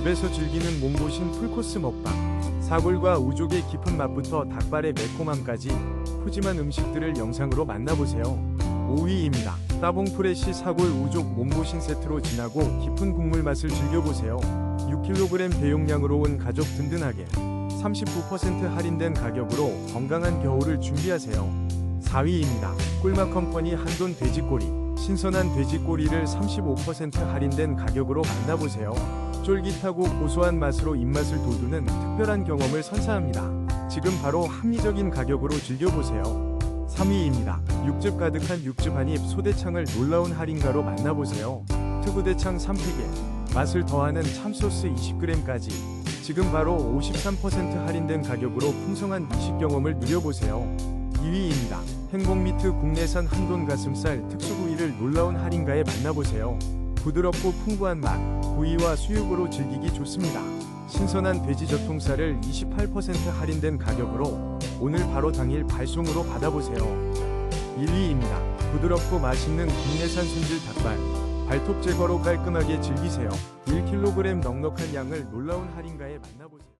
집에서 즐기는 몸보신 풀코스 먹방. 사골과 우족의 깊은 맛부터 닭발의 매콤함까지 푸짐한 음식들을 영상으로 만나보세요. 5위입니다. 따봉 프레시 사골 우족 몸보신 세트로 진하고 깊은 국물 맛을 즐겨보세요. 6kg 대용량으로 온 가족 든든하게 39% 할인된 가격으로 건강한 겨울을 준비하세요. 4위입니다. 꿀맛 컴퍼니 한돈 돼지꼬리 신선한 돼지 꼬리를 35% 할인된 가격으로 만나보세요. 쫄깃하고 고소한 맛으로 입맛을 돋우는 특별한 경험을 선사합니다. 지금 바로 합리적인 가격으로 즐겨보세요. 3위입니다. 육즙 가득한 육즙 한입 소대창을 놀라운 할인가로 만나보세요. 특우대창 3팩에 맛을 더하는 참소스 20g까지 지금 바로 53% 할인된 가격으로 풍성한 미식 경험을 누려보세요. 2위입니다. 행복미트 국내산 한돈 가슴살 특수부위를 놀라운 할인가에 만나보세요. 부드럽고 풍부한 맛, 부위와 수육으로 즐기기 좋습니다. 신선한 돼지 젖통살을 28% 할인된 가격으로 오늘 바로 당일 발송으로 받아보세요. 1위입니다. 부드럽고 맛있는 국내산 손질 닭발, 발톱 제거로 깔끔하게 즐기세요. 1kg 넉넉한 양을 놀라운 할인가에 만나보세요.